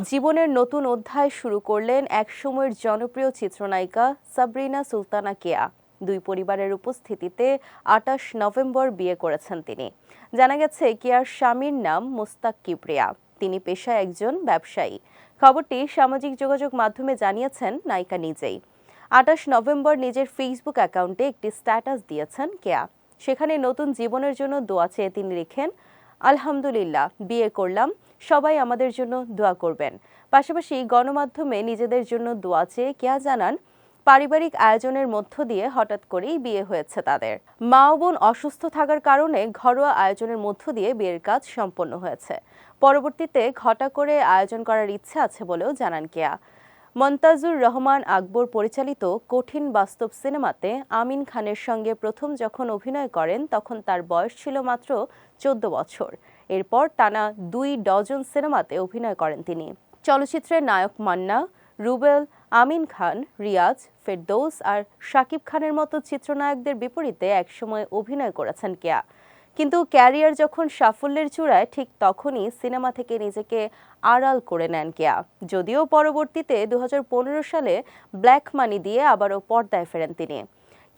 জীবনের নতুন অধ্যায় শুরু করলেন একসময়ের জনপ্রিয় চিত্রনায়িকা সাবরিনা সুলতানা কেয়া। দুই পরিবারের উপস্থিতিতে আটাশ নভেম্বর বিয়ে করেছেন তিনি। জানা গেছে, কেয়ার স্বামীর নাম মোস্তাক কিবরিয়া। তিনি পেশায় একজন ব্যবসায়ী। খবরটি সামাজিক যোগাযোগ মাধ্যমে জানিয়েছেন নায়িকা নিজেই। আটাশ নভেম্বর নিজের ফেসবুক অ্যাকাউন্টে একটি স্ট্যাটাস দিয়েছেন কেয়া। সেখানে নতুন জীবনের জন্য দোয়া চেয়ে তিনি লিখেন আলহামদুলিল্লাহ, বিয়ে করলাম। সবাই আমাদের জন্য দোয়া করবেন। পাশাপাশি গণমাধ্যমে নিজেদের জন্য দোয়া চেয়ে কেয়া জানান, পারিবারিক আয়োজনের মধ্য দিয়ে হঠাৎ করেই বিয়ে হয়েছে তাদের। মা ও বোন অসুস্থ থাকার কারণে ঘরোয়া আয়োজনের মধ্য দিয়ে বিয়ের কাজ সম্পন্ন হয়েছে। পরবর্তীতে ঘটা করে আয়োজন করার ইচ্ছে আছে বলেও জানান কেয়া। মন্তাজুর রহমান আকবর পরিচালিত কঠিন বাস্তব সিনেমাতে আমিন খানের সঙ্গে প্রথম যখন অভিনয় করেন, তখন তার বয়স ছিল মাত্র চোদ্দ বছর। এরপর টানা দুই ডজন সিনেমাতে অভিনয় করেন তিনি। চলচ্চিত্রের নায়ক মান্না, রুবেল, আমিন খান, রিয়াজ, ফেরদৌস আর শাকিব খানের মতো চিত্রনায়কদের বিপরীতে একসময় অভিনয় করেছেন কেয়া। কিন্তু ক্যারিয়ার যখন সাফল্যের চূড়ায়, ঠিক তখনই সিনেমা থেকে নিজেকে আড়াল করে নেন কেয়া। যদিও পরবর্তীতে দু হাজার পনেরো সালে ব্ল্যাক মানি দিয়ে আবারও পর্দায় ফেরেন তিনি।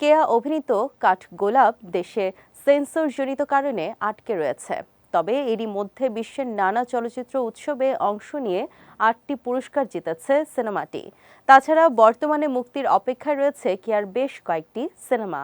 কেয়া অভিনীত কাঠ গোলাপ দেশে সেন্সরজনিত কারণে আটকে রয়েছে। তবে এরই মধ্যে বিশ্বের নানা চলচ্চিত্র উৎসবে অংশ নিয়ে আটটি পুরস্কার জিতেছে সিনেমাটি। তাছাড়া বর্তমানে মুক্তির অপেক্ষায় রয়েছে কেয়ার বেশ কয়েকটি সিনেমা।